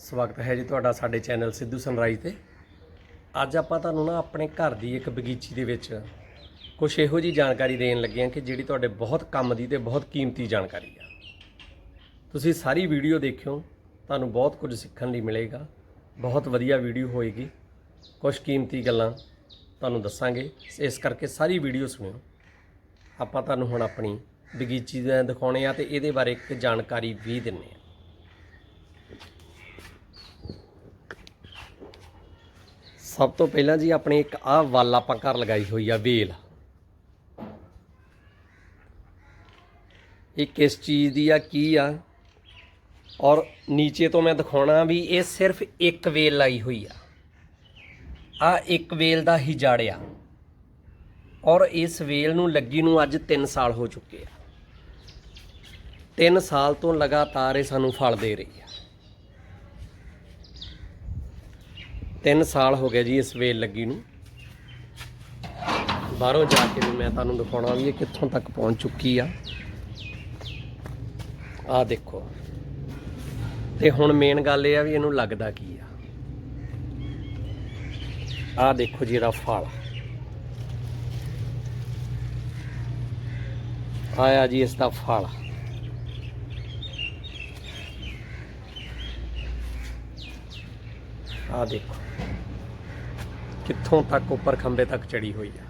ਸਵਾਗਤ ਹੈ ਜੀ ਤੁਹਾਡਾ ਸਾਡੇ ਚੈਨਲ ਸਿੱਧੂ ਸਨਰਾਈਜ਼ ਤੇ। ਅੱਜ ਆਪਾਂ ਤੁਹਾਨੂੰ ਨਾ ਆਪਣੇ ਘਰ ਦੀ ਇੱਕ ਬਗੀਚੀ ਦੇ ਵਿੱਚ ਕੁਝ ਇਹੋ ਜੀ ਜਾਣਕਾਰੀ ਦੇਣ ਲੱਗੇ ਹਾਂ ਕਿ ਜਿਹੜੀ ਤੁਹਾਡੇ ਬਹੁਤ ਕੰਮ ਦੀ ਤੇ ਬਹੁਤ ਕੀਮਤੀ ਜਾਣਕਾਰੀ ਆ। ਤੁਸੀਂ ਸਾਰੀ ਵੀਡੀਓ ਦੇਖਿਓ, ਤੁਹਾਨੂੰ ਬਹੁਤ ਕੁਝ ਸਿੱਖਣ ਲਈ ਮਿਲੇਗਾ, ਬਹੁਤ ਵਧੀਆ ਵੀਡੀਓ ਹੋਏਗੀ। ਕੁਝ ਕੀਮਤੀ ਗੱਲਾਂ ਤੁਹਾਨੂੰ ਦੱਸਾਂਗੇ, ਇਸ ਕਰਕੇ ਸਾਰੀ ਵੀਡੀਓ ਸੁਣਿਓ। ਆਪਾਂ ਤੁਹਾਨੂੰ ਹੁਣ ਆਪਣੀ ਬਗੀਚੀ ਦਾ ਦਿਖਾਉਣੇ ਆ ਤੇ ਇਹਦੇ ਬਾਰੇ ਇੱਕ ਜਾਣਕਾਰੀ ਵੀ ਦਿੰਨੇ ਆ। ਸਭ ਤੋਂ ਪਹਿਲਾਂ ਜੀ ਆਪਣੇ ਇੱਕ ਆਹ ਵੱਲ ਆਪਾਂ ਘਰ ਲਗਾਈ ਹੋਈ ਆ ਵੇਲ। ਇਹ ਕਿਸ ਚੀਜ਼ ਦੀ ਆ, ਕੀ ਆ? ਔਰ ਨੀਚੇ ਤੋਂ ਮੈਂ ਦਿਖਾਉਣਾ ਵੀ ਇਹ ਸਿਰਫ ਇੱਕ ਵੇਲ ਲਾਈ ਹੋਈ ਆ। ਆ ਇੱਕ ਵੇਲ ਦਾ ਹੀ ਜੜ ਆ ਔਰ ਇਸ ਵੇਲ ਨੂੰ ਲੱਗੀ ਨੂੰ ਅੱਜ 3 ਸਾਲ ਹੋ ਚੁੱਕੇ ਆ। 3 ਸਾਲ ਤੋਂ ਲਗਾਤਾਰ ਇਹ ਸਾਨੂੰ ਫਲ ਦੇ ਰਹੀ ਆ। 3 ਸਾਲ ਹੋ ਗਿਆ ਜੀ ਇਸ ਵੇਲ ਲੱਗੀ ਨੂੰ। ਬਾਹਰੋਂ ਜਾ ਕੇ ਵੀ ਮੈਂ ਤੁਹਾਨੂੰ ਦਿਖਾਉਣਾ ਵੀ ਇਹ ਕਿੱਥੋਂ ਤੱਕ ਪਹੁੰਚ ਚੁੱਕੀ ਆ। ਆ ਦੇਖੋ। ਤੇ ਹੁਣ ਮੇਨ ਗੱਲ ਇਹ ਆ ਵੀ ਇਹਨੂੰ ਲੱਗਦਾ ਕੀ ਆ। ਆ ਦੇਖੋ ਜੀ ਇਹਦਾ ਫਲ। ਆਇਆ ਜੀ ਇਸ ਦਾ ਫਲ। ਆ ਦੇਖੋ। ਕਿੱਥੋਂ ਤੱਕ ਉੱਪਰ ਖੰਬੇ ਤੱਕ ਚੜੀ ਹੋਈ ਆ।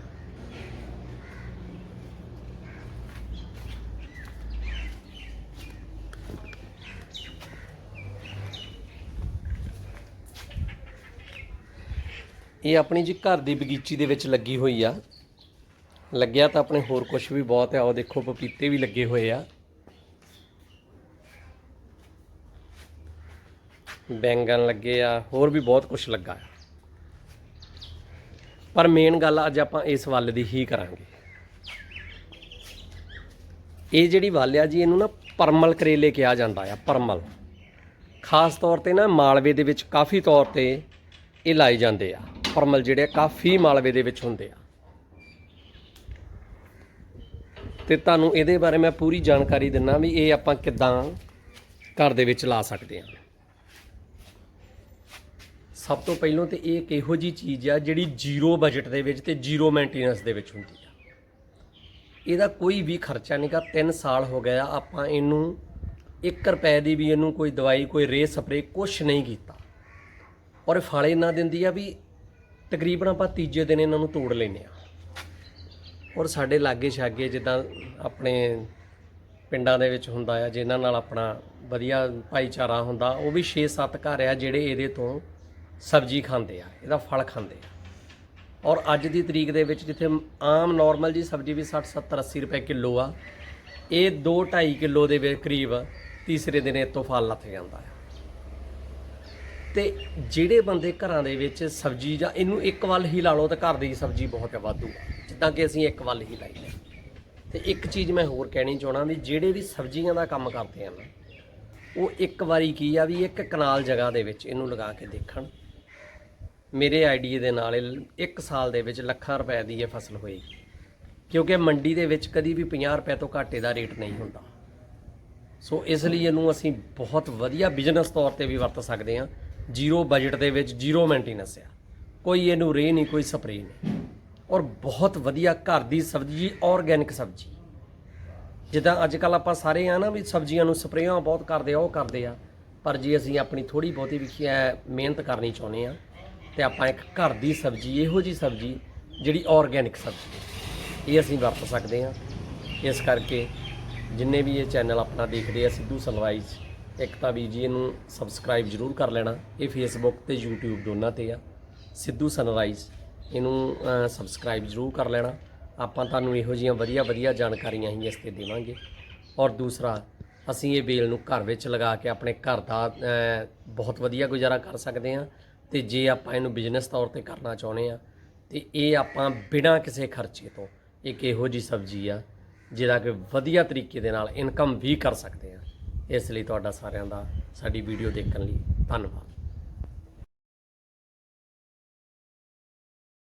ਇਹ ਆਪਣੀ ਜੀ ਘਰ ਦੀ ਬਗੀਚੀ ਦੇ ਵਿੱਚ ਲੱਗੀ ਹੋਈ ਆ। ਲੱਗਿਆ ਤਾਂ ਆਪਣੇ ਹੋਰ ਕੁਝ ਵੀ ਬਹੁਤ ਆ। ਉਹ ਦੇਖੋ, ਪਪੀਤੇ ਵੀ ਲੱਗੇ ਹੋਏ ਆ। ਬੈਂਗਣ ਲੱਗੇ ਆ, ਹੋਰ ਵੀ ਬਹੁਤ ਕੁਝ ਲੱਗਾ ਆ। ਪਰ ਮੇਨ ਗੱਲ ਅੱਜ ਆਪਾਂ ਇਸ ਵੱਲ ਦੀ ਹੀ ਕਰਾਂਗੇ। ਇਹ ਜਿਹੜੀ ਵੱਲ ਆ ਜੀ, ਇਹਨੂੰ ਨਾ ਪਰਮਲ ਕਰੇਲੇ ਕਿਹਾ ਜਾਂਦਾ ਆ, ਪਰਮਲ। ਖਾਸ ਤੌਰ ਤੇ ਨਾ ਮਾਲਵੇ ਦੇ ਵਿੱਚ ਕਾਫੀ ਤੌਰ ਤੇ ਇਹ ਲਾਏ ਜਾਂਦੇ ਆ। ਪਰਮਲ ਜਿਹੜੇ ਆ, ਕਾਫੀ ਮਾਲਵੇ ਦੇ ਵਿੱਚ ਹੁੰਦੇ ਆ। ਤੇ ਤੁਹਾਨੂੰ ਇਹਦੇ ਬਾਰੇ ਮੈਂ ਪੂਰੀ ਜਾਣਕਾਰੀ ਦਿੰਨਾ ਵੀ ਇਹ ਆਪਾਂ ਕਿੱਦਾਂ ਘਰ ਦੇ ਵਿੱਚ ਲਾ ਸਕਦੇ ਹਾਂ ਸਭ ਤੋਂ ਪਹਿਲਾਂ ਤੇ ਇਹ ਇੱਕ ਇਹੋ ਜੀ ਚੀਜ਼ ਆ ਜਿਹੜੀ ਜ਼ੀਰੋ ਬਜਟ ਦੇ ਵਿੱਚ ਤੇ ਜ਼ੀਰੋ ਮੇਨਟੇਨੈਂਸ ਦੇ ਵਿੱਚ ਹੁੰਦੀ ਆ। ਇਹਦਾ ਕੋਈ ਵੀ ਖਰਚਾ ਨਹੀਂਗਾ 3 ਸਾਲ ਹੋ ਗਿਆ ਆਪਾਂ ਇਹਨੂੰ 1 ਰੁਪਏ ਦੀ ਵੀ ਇਹਨੂੰ ਕੋਈ ਦਵਾਈ, ਕੋਈ ਰੇ ਸਪਰੇ ਕੁਝ ਨਹੀਂ ਕੀਤਾ। ਔਰ ਫਲ ਇਹਨਾਂ ਦਿੰਦੀ ਆ ਵੀ ਤਕਰੀਬਨ ਆਪਾਂ ਤੀਜੇ ਦਿਨ ਇਹਨਾਂ ਨੂੰ ਤੋੜ ਲੈਨੇ ਆ। ਔਰ ਸਾਡੇ ਲਾਗੇ ਛਾਗੇ ਜਿੱਦਾਂ ਆਪਣੇ ਪਿੰਡਾਂ ਦੇ ਵਿੱਚ ਹੁੰਦਾ ਆ, ਜਿਨ੍ਹਾਂ ਨਾਲ ਆਪਣਾ ਵਧੀਆ ਭਾਈਚਾਰਾ ਹੁੰਦਾ, ਉਹ ਵੀ 6-7 ਘਰ ਆ ਜਿਹੜੇ ਇਹਦੇ ਤੋਂ ਸਬਜ਼ੀ ਖਾਂਦੇ ਆ, ਇਹਦਾ ਫਲ ਖਾਂਦੇ ਆ। ਔਰ ਅੱਜ ਦੀ ਤਰੀਕ ਦੇ ਵਿੱਚ ਜਿੱਥੇ ਆਮ ਨਾਰਮਲ ਜੀ ਸਬਜ਼ੀ ਵੀ 60 70 80 ਰੁਪਏ ਕਿਲੋ ਆ, ਇਹ 2 2.5 ਕਿਲੋ ਦੇ ਵਿੱਚ ਕਰੀਬ ਤੀਸਰੇ ਦਿਨ ਇਹ ਤੋਂ ਫਲ ਲੱਥ ਜਾਂਦਾ ਆ। ਤੇ ਜਿਹੜੇ ਬੰਦੇ ਘਰਾਂ ਦੇ ਵਿੱਚ ਸਬਜ਼ੀ ਜਾਂ ਇਹਨੂੰ ਇੱਕ ਵੱਲ ਹੀ ਲਾ ਲਓ ਤਾਂ ਘਰ ਦੀ ਸਬਜ਼ੀ ਬਹੁਤ ਵਾਧੂ ਆ। ਜਿੱਦਾਂ ਕਿ ਅਸੀਂ ਇੱਕ ਵੱਲ ਹੀ ਲਾਈ ਹੈ ਤੇ ਇੱਕ ਚੀਜ਼ ਮੈਂ ਹੋਰ ਕਹਿਣੀ ਚਾਹਣਾ ਵੀ ਜਿਹੜੇ ਵੀ ਸਬਜ਼ੀਆਂ ਦਾ ਕੰਮ ਕਰਦੇ ਆ ਨਾ, ਉਹ ਇੱਕ ਵਾਰੀ ਕੀ ਆ ਵੀ ਇੱਕ ਕਨਾਲ ਜਗ੍ਹਾ ਦੇ ਵਿੱਚ ਇਹਨੂੰ ਲਗਾ ਕੇ ਦੇਖਣ। ਮੇਰੇ ਆਈਡੀਏ ਦੇ ਨਾਲ ਇਹ ਇੱਕ ਸਾਲ ਦੇ ਵਿੱਚ ਲੱਖਾਂ ਰੁਪਏ ਦੀ ਇਹ ਫਸਲ ਹੋਏਗੀ ਕਿਉਂਕਿ ਮੰਡੀ ਦੇ ਵਿੱਚ ਕਦੀ ਵੀ 50 ਰੁਪਏ ਤੋਂ ਘਾਟੇ ਦਾ ਰੇਟ ਨਹੀਂ ਹੁੰਦਾ। ਸੋ ਇਸ ਲਈ ਇਹਨੂੰ ਅਸੀਂ ਬਹੁਤ ਵਧੀਆ ਬਿਜ਼ਨਸ ਤੌਰ ਤੇ ਵੀ ਵਰਤ ਸਕਦੇ ਹਾਂ। ਜ਼ੀਰੋ ਬਜਟ ਦੇ ਵਿੱਚ ਜ਼ੀਰੋ ਮੇਨਟੇਨੈਂਸ ਆ। ਕੋਈ ਇਹਨੂੰ ਰੇ ਨਹੀਂ, ਕੋਈ ਸਪਰੇ ਨਹੀਂ। ਔਰ ਬਹੁਤ ਵਧੀਆ ਘਰ ਦੀ ਸਬਜ਼ੀ ਆਰਗੈਨਿਕ ਸਬਜ਼ੀ। ਜਿੱਦਾਂ ਅੱਜ ਕੱਲ ਆਪਾਂ ਸਾਰੇ ਆ ਨਾ ਵੀ ਸਬਜ਼ੀਆਂ ਨੂੰ ਸਪਰੇਆਂ ਬਹੁਤ ਕਰਦੇ ਆ, ਉਹ ਕਰਦੇ ਆ। ਪਰ ਜੇ ਅਸੀਂ ਆਪਣੀ ਥੋੜੀ ਬਹੁਤੀ ਵੀ ਮਿਹਨਤ ਕਰਨੀ ਚਾਹੁੰਦੇ ਆ ਤੇ ਆਪਾਂ ਇੱਕ ਘਰ ਦੀ ਸਬਜ਼ੀ, ਇਹੋ ਜੀ ਸਬਜ਼ੀ ਜਿਹੜੀ ਆਰਗੈਨਿਕ ਸਬਜ਼ੀ ਇਹ ਅਸੀਂ ਵਰਤ ਸਕਦੇ ਹਾਂ। ਇਸ ਕਰਕੇ ਜਿੰਨੇ ਵੀ ਇਹ ਚੈਨਲ ਆਪਣਾ ਦੇਖਦੇ ਆ ਸਿੱਧੂ ਸਲਵਾਈਜ਼, ਇੱਕ ਤਾਂ ਵੀ ਜੀ ਇਹਨੂੰ ਸਬਸਕ੍ਰਾਈਬ ਜ਼ਰੂਰ ਕਰ ਲੈਣਾ। ਇਹ ਫੇਸਬੁੱਕ ਤੇ YouTube ਦੋਨਾਂ ਤੇ ਆ। ਸਿੱਧੂ ਸਨਰਾਈਜ਼, ਇਹਨੂੰ ਸਬਸਕ੍ਰਾਈਬ ਜ਼ਰੂਰ ਕਰ ਲੈਣਾ। ਆਪਾਂ ਤੁਹਾਨੂੰ ਇਹੋ ਜੀਆਂ ਵਧੀਆ ਵਧੀਆ ਜਾਣਕਾਰੀਆਂ ਹੀ ਇਸ ਤੇ ਦੇਵਾਂਗੇ। ਔਰ ਦੂਸਰਾ, ਅਸੀਂ ਇਹ ਬੇਲ ਨੂੰ ਘਰ ਵਿੱਚ ਲਗਾ ਕੇ ਆਪਣੇ ਘਰ ਦਾ ਬਹੁਤ ਵਧੀਆ ਗੁਜ਼ਾਰਾ ਕਰ ਸਕਦੇ ਹਾਂ। ਤੇ ਜੇ ਆਪਾਂ ਇਹਨੂੰ ਬਿਜ਼ਨਸ ਤੌਰ ਤੇ ਕਰਨਾ ਚਾਹੁੰਦੇ ਆ ਤੇ ਇਹ ਆਪਾਂ ਬਿਨਾਂ ਕਿਸੇ ਖਰਚੇ ਤੋਂ ਇੱਕ ਇਹੋ ਜੀ ਸਬਜ਼ੀ ਆ, ਜਿਹਦਾ ਕਿ ਵਧੀਆ ਤਰੀਕੇ ਦੇ ਨਾਲ ਇਨਕਮ ਵੀ ਕਰ ਸਕਦੇ ਆ ਇਸ ਲਈ ਤੁਹਾਡਾ ਸਾਰਿਆਂ ਦਾ ਸਾਡੀ ਵੀਡੀਓ ਦੇਖਣ ਲਈ ਧੰਨਵਾਦ।